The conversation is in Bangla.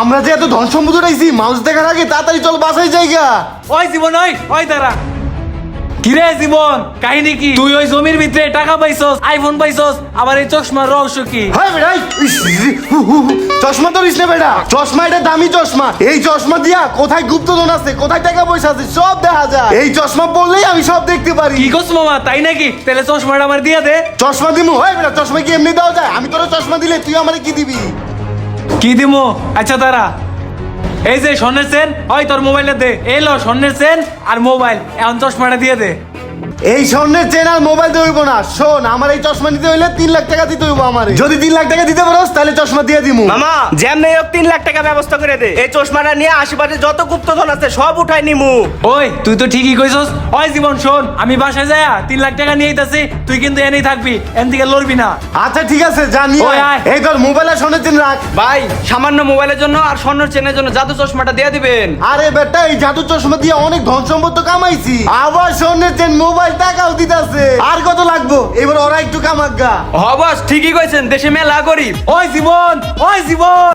আমরা যে এত ধন সম্পদ উঠাইছি মাউস দেখার আগে তাড়াতাড়ি চল বাসায় জায়গা ওই জীবন ওই ওই তারা কিরে জীবন কাহিনী কি? তুই ওই জমির ভিতরে টাকা পাইছস আইফোন পাইছস আবার এই চশমার রহস্য কি? হয় বেটা ইস, ইস, হু, হু, হু। চশমা তো না বেটা। চশমা এটা দামি চশমা। এই চশমা দিয়া কোথায় গুপ্তধন আছে কোথায় টাকা পয়সা আছে সব দেখা যায়। এই চশমা পড়লেই আমি সব দেখতে পারি। কি করছ মামা তাই নাকি? তাহলে চশমাটা আমার দিয়ে দে। চশমা দিমু হয় বেটা চশমা কি এমনি দেওয়া যায়? আমি তোর চশমা দিলে তুই আমারে কি দিবি? কি দিমু? আচ্ছা তারা এই যে স্বর্ণের সেন ওই তোর মোবাইলটা দে। এলো স্বর্ণের সেন আর মোবাইল এখন চশমাটা দিয়ে দে। এই স্বর্ণের চেন আর মোবাইল দিয়ে হইব না। শোন আমার এই চশমা নিতে হইলে তিন লাখ টাকা দিতে হইব আমার। যদি তিন লাখ টাকা দিতে পারোস তাহলে চশমা দিয়ে দিমু। মামা যেমনি হোক তিন লাখ টাকা ব্যবস্থা করে দে। এই চশমাটা নিয়ে আশেপাশে যত গুপ্তধন আছে সব উঠাই নিমু। ওই তুই তো ঠিকই কইছস। ওই জীবন শোন আমি বাসায় যায়া তিন লাখ টাকা নিয়ে আইতাছি তুই কিন্তু এনেই থাকবি এন থেকে লড়বি না। আচ্ছা ঠিক আছে জানি ওই আয়। এই তোর মোবাইল আর স্বর্ণের চেন রাখ। ভাই সামান্য মোবাইলের জন্য আর স্বর্ণের চেনের জন্য জাদু চশমাটা দিয়ে দিবেন। আরে বেটা এই জাদু চশমা দিয়ে অনেক ধন সম্পদ তো কামাইছি। আবার স্বর্ণের চেন মোবাইল টাকাও দিতেছে। আর কত লাগবো? এবার ওরা একটু কামাক গা। হ ঠিকই কইছেন দেশে মেলা গরিব। ওই জীবন ওই জীবন।